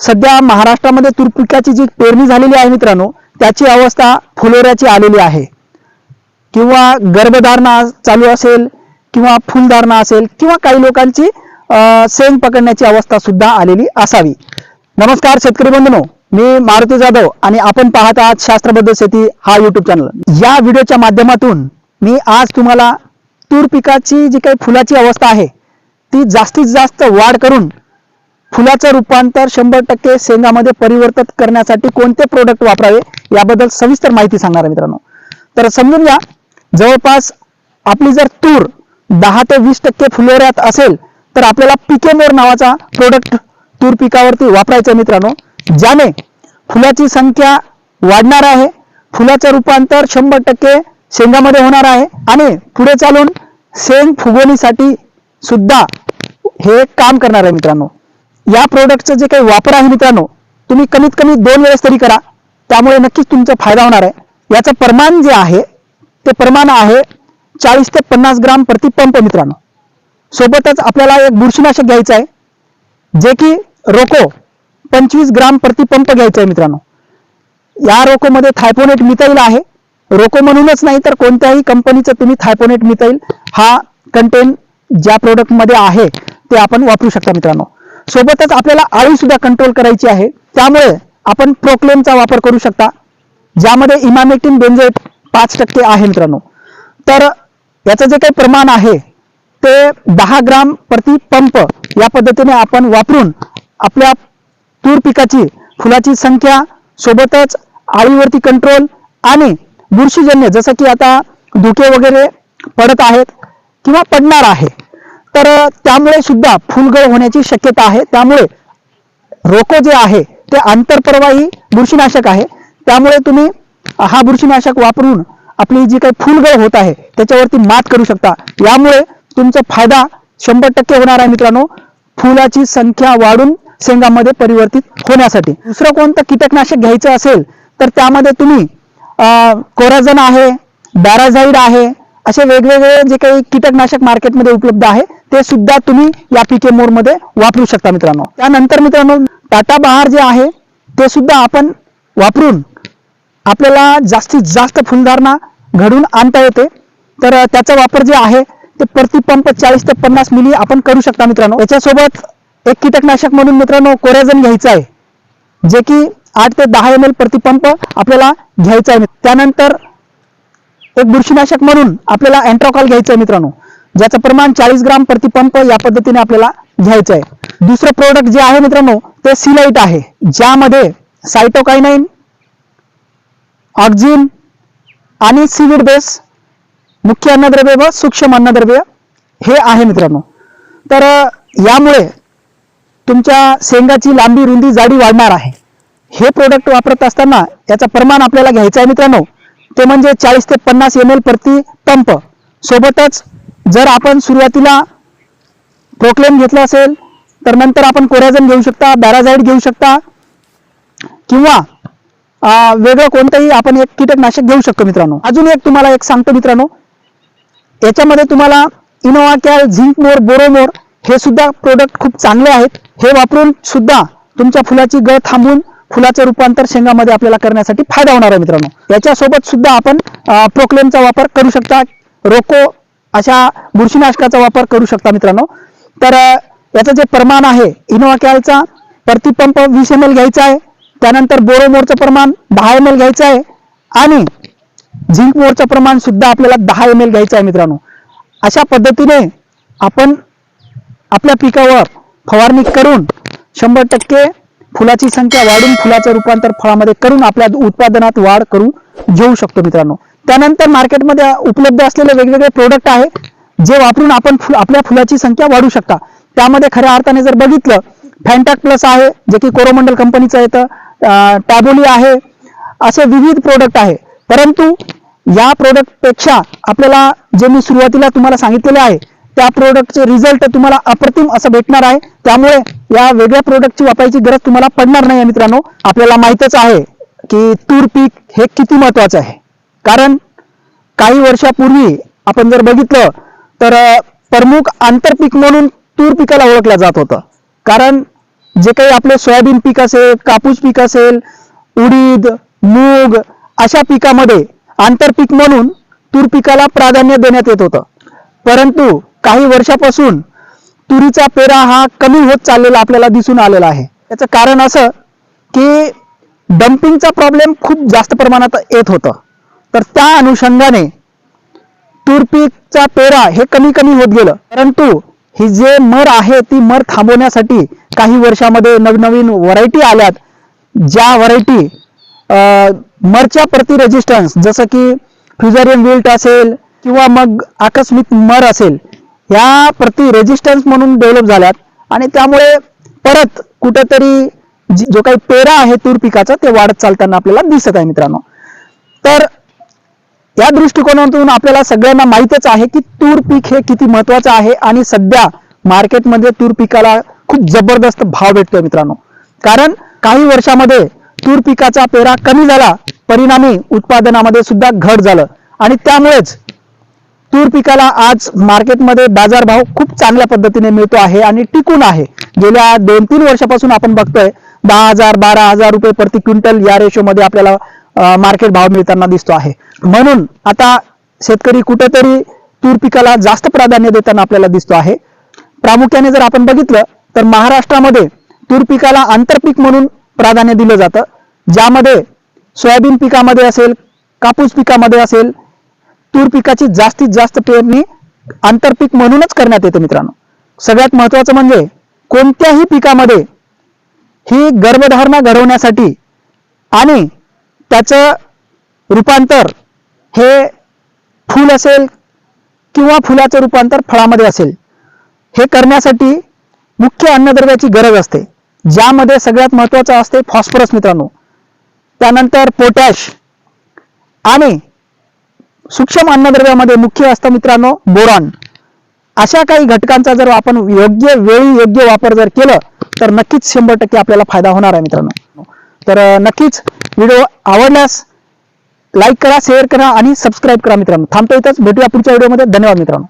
सध्या महाराष्ट्रामध्ये तूर पिकाची जी पेरणी झालेली आहे मित्रांनो त्याची अवस्था फुलोऱ्याची आलेली आहे. किंवा गर्भधारणा चालू असेल किंवा फुलधारणा असेल किंवा काही लोकांची अं, सेंग पकडण्याची अवस्था सुद्धा आलेली असावी. नमस्कार शेतकरी बंधनो मी मारुती जाधव आणि आपण पाहत आहात शास्त्रबद्ध शेती हा युट्यूब चॅनल या व्हिडिओच्या माध्यमातून मी आज तुम्हाला तूर पिकाची जी काही फुलाची अवस्था आहे ती जास्तीत जास्त वाढ करून फुलाचं रूपांतर शंभर टक्के शेंगामध्ये परिवर्तित करण्यासाठी कोणते प्रोडक्ट वापरावे याबद्दल सविस्तर माहिती सांगणार आहे मित्रांनो. तर समजून घ्या जवळपास आपली जर तूर दहा ते वीस टक्के फुलोऱ्यात असेल तर आपल्याला पिकेमोर नावाचा प्रोडक्ट तूर पिकावरती वापरायचा मित्रांनो. ज्याने फुलाची संख्या वाढणार आहे फुलाचं रूपांतर शंभर टक्के शेंगामध्ये होणार आहे आणि पुढे चालून शेंग फुगवणीसाठी सुद्धा हे काम करणार आहे मित्रांनो. या प्रोडक्टचं जे काही वापर आहे मित्रांनो तुम्ही कमीत कमी दोन वेळेस तरी करा. त्यामुळे नक्कीच तुमचा फायदा होणार आहे. याचं प्रमाण जे आहे ते प्रमाण आहे चाळीस ते पन्नास ग्राम प्रति पंप मित्रांनो. सोबतच आपल्याला एक बुरशीनाशक घ्यायचं आहे जे की रोको पंचवीस ग्राम प्रति पंप घ्यायचं आहे मित्रांनो. या रोकोमध्ये थायपोनेट मिताईल आहे. रोको म्हणूनच नाही तर कोणत्याही कंपनीचं तुम्ही थायपोनेट मिताईल हा कंटेन ज्या प्रोडक्टमध्ये आहे ते आपण वापरू शकता मित्रांनो. सोबतच आपल्याला आळी सुद्धा कंट्रोल करायची आहे. त्यामुळे आपण प्रोक्लेमचा वापर करू शकता. ज्यामध्ये इमामेटिन बेंझेट पाच टक्के आहे मित्रांनो. तर याचं जे काही प्रमाण आहे ते दहा ग्राम प्रति पंप या पद्धतीने आपण वापरून आपल्या तूर पिकाची फुलाची संख्या सोबतच आळीवरती कंट्रोल आणि बुरशीजन्य जसं की आता धुके वगैरे पडत आहेत किंवा पडणार आहे तर त्यामुळे सुद्धा फुलगळ होण्याची शक्यता आहे. त्यामुळे रोको जे आहे ते आंतरप्रवाही बुरशीनाशक आहे. त्यामुळे तुम्ही हा बुरशीनाशक वापरून आपली जी काही फुलगळ होत आहे त्याच्यावरती मात करू शकता. यामुळे तुमचा फायदा शंभर टक्के होणार आहे मित्रांनो. फुलाची संख्या वाढून शेंगामध्ये परिवर्तित होण्यासाठी. दुसरं कोणतं कीटकनाशक घ्यायचं असेल तर त्यामध्ये तुम्ही कोराझन आहे बॅराझाईड आहे असे वेगवेगळे जे काही कीटकनाशक मार्केटमध्ये उपलब्ध आहे ते सुद्धा तुम्ही या पीके मोडमध्ये वापरू शकता मित्रांनो. त्यानंतर मित्रांनो टाटा बहार जे आहे ते सुद्धा आपण वापरून आपल्याला जास्तीत जास्त फुलधारणा घडून आणता येते. तर त्याचा वापर जे आहे ते प्रतिपंप चाळीस ते पन्नास मिली आपण करू शकता मित्रांनो. याच्यासोबत एक कीटकनाशक म्हणून मित्रांनो कोरेझन घ्यायचं आहे जे की आठ ते दहा एम एल प्रतिपंप आपल्याला घ्यायचं आहे. त्यानंतर एक बुरशीनाशक म्हणून आपल्याला अँट्रोकॉल घ्यायचं आहे मित्रांनो. ज्याचं प्रमाण चाळीस ग्राम प्रतिपंप या पद्धतीने आपल्याला घ्यायचं आहे दुसरं प्रोडक्ट जे आहे मित्रांनो ते सिलाइट आहे. ज्यामध्ये सायटोकायनाइन ऑक्झिन आणि सीविड बेस मुख्य अन्नद्रव्य व सूक्ष्म अन्नद्रव्य हे आहे मित्रांनो. तर यामुळे तुमच्या शेंगाची लांबी रुंदी जाडी वाढणार आहे. हे प्रोडक्ट वापरत असताना याचं प्रमाण आपल्याला घ्यायचं आहे मित्रांनो. ते म्हणजे चाळीस ते पन्नास एम एल प्रति पंप सोबतच जर आपण सुरुवातीला प्रोक्लेम घेतलं असेल तर नंतर आपण कोराझन घेऊ शकता बॅराझाईड घेऊ शकता किंवा वेगळं कोणतंही आपण एक कीटकनाशक घेऊ शकतो मित्रांनो. अजून एक तुम्हाला एक सांगतो मित्रांनो. याच्यामध्ये तुम्हाला इनोवा कॅल झिंक मोर बोरोमोर हे सुद्धा प्रोडक्ट खूप चांगले आहेत. हे वापरून सुद्धा तुमच्या फुलाची गळ थांबून फुलाचं रूपांतर शेंगामध्ये आपल्याला करण्यासाठी फायदा होणार आहे मित्रांनो. याच्यासोबत सुद्धा आपण प्रोक्लेमचा वापर करू शकता. रोको अशा बुरशीनाशकाचा वापर करू शकता मित्रांनो. तर याचं जे प्रमाण आहे इनोवा कॅलचा प्रतिपंप वीस एम एल घ्यायचा आहे. त्यानंतर बोरोमोरचं प्रमाण दहा एम एल घ्यायचं आहे. आणि झिंक मोरचं प्रमाण सुद्धा आपल्याला दहा एम एल घ्यायचं आहे मित्रांनो. अशा पद्धतीने आपण आपल्या पिकावर फवारणी करून शंभर टक्के फुलाची संख्या वाढून फुलाचं रूपांतर फळामध्ये करून आपल्या उत्पादनात वाढ करू घेऊ शकतो मित्रांनो. त्यानंतर मार्केटमध्ये उपलब्ध असलेले वेगवेगळे प्रोडक्ट आहे जे वापरून आपण फुल आपल्या फुलाची संख्या वाढू शकता. त्यामध्ये खऱ्या अर्थाने जर बघितलं फॅन्टॅक प्लस आहे जे की कोरोमंडल कंपनीचं येतं टॅबोली आहे असे विविध प्रोडक्ट आहे. परंतु या प्रोडक्टपेक्षा आपल्याला जे मी सुरुवातीला तुम्हाला सांगितलेले आहे त्या प्रोडक्टचे रिझल्ट तुम्हाला अप्रतिम असं भेटणार आहे. त्यामुळे या वेगळ्या प्रोडक्टची वापरायची गरज तुम्हाला पडणार नाही मित्रांनो. आपल्याला माहितच आहे की तूर पीक हे किती महत्वाचं आहे. कारण काही वर्षापूर्वी आपण जर बघितलं तर प्रमुख आंतरपीक म्हणून तूर पिकाला ओळखलं जात होतं. कारण जे काही आपले सोयाबीन पीक असेल कापूस पीक असेल उडीद मूग अशा पिकामध्ये आंतरपीक म्हणून तूर पिकाला प्राधान्य देण्यात येत होतं. परंतु काही वर्षापासून तुरीचा पेरा हा कमी होत चाललेला आपल्याला दिसून आलेला आहे. याचं कारण असं की डम्पिंगचा प्रॉब्लेम खूप जास्त प्रमाणात येत होतं. तर त्या अनुषंगाने तूर पीकचा पेरा हे कमी कमी होत गेलं. परंतु ही जे मर आहे ती मर थांबवण्यासाठी काही वर्षामध्ये नवनवीन व्हरायटी आल्यात. ज्या व्हरायटी मरच्या प्रति रेजिस्टन्स जसं की फ्युझरियन विल्ट असेल किंवा मग आकस्मिक मर असेल ह्या प्रति रेजिस्टन्स म्हणून डेव्हलप झाल्यात. आणि त्यामुळे परत कुठंतरी जो काही पेरा आहे तूर पिकाचा ते वाढत चालताना आपल्याला दिसत आहे मित्रांनो. तर या दृष्टिकोनातून आपल्याला सगळ्यांना माहितच आहे की तूर पीक हे किती महत्वाचं आहे आणि सध्या मार्केटमध्ये तूर पिकाला खूप जबरदस्त भाव भेटतोय मित्रांनो. कारण काही वर्षामध्ये तूर पिकाचा पेरा कमी झाला परिणामी उत्पादनामध्ये सुद्धा घट झालं. आणि त्यामुळेच तूर पिकाला आज मार्केटमध्ये बाजारभाव खूप चांगल्या पद्धतीने मिळतो आहे आणि टिकून आहे. गेल्या दोन तीन वर्षापासून आपण बघतोय दहा हजार बारा हजार रुपये प्रति क्विंटल या रेशोमध्ये आपल्याला मार्केट भाव मिळताना दिसतो आहे. म्हणून आता शेतकरी कुठेतरी तूर पिकाला जास्त प्राधान्य देताना आपल्याला दिसतो आहे. प्रामुख्याने जर आपण बघितलं तर महाराष्ट्रामध्ये तूर पिकाला आंतरपीक म्हणून प्राधान्य दिलं जातं. ज्यामध्ये सोयाबीन पिकामध्ये असेल कापूस पिकामध्ये असेल तूर पिकाची जास्तीत जास्त पेरणी आंतरपीक म्हणूनच करण्यात येते मित्रांनो. सगळ्यात महत्वाचं म्हणजे कोणत्याही पिकामध्ये ही गर्भधारणा घडवण्यासाठी आणि त्याचं रूपांतर हे फूल असेल किंवा फुलाचं रूपांतर फळामध्ये असेल हे करण्यासाठी मुख्य अन्नद्रव्याची गरज असते. ज्यामध्ये सगळ्यात महत्वाचं असते फॉस्फरस मित्रांनो. त्यानंतर पोटॅश आणि सूक्ष्म अन्नद्रव्यामध्ये मुख्य असतं मित्रांनो बोरॉन. अशा काही घटकांचा जर आपण योग्य वेळी योग्य वापर जर केलं तर नक्कीच शंभर टक्के आपल्याला फायदा होणार आहे मित्रांनो. तर नक्कीच व्हिडिओ आवडल्यास लाईक करा शेअर करा आणि सबस्क्राईब करा मित्रांनो. थांबतो इथंच. भेटूया पुढच्या व्हिडिओमध्ये. धन्यवाद मित्रांनो.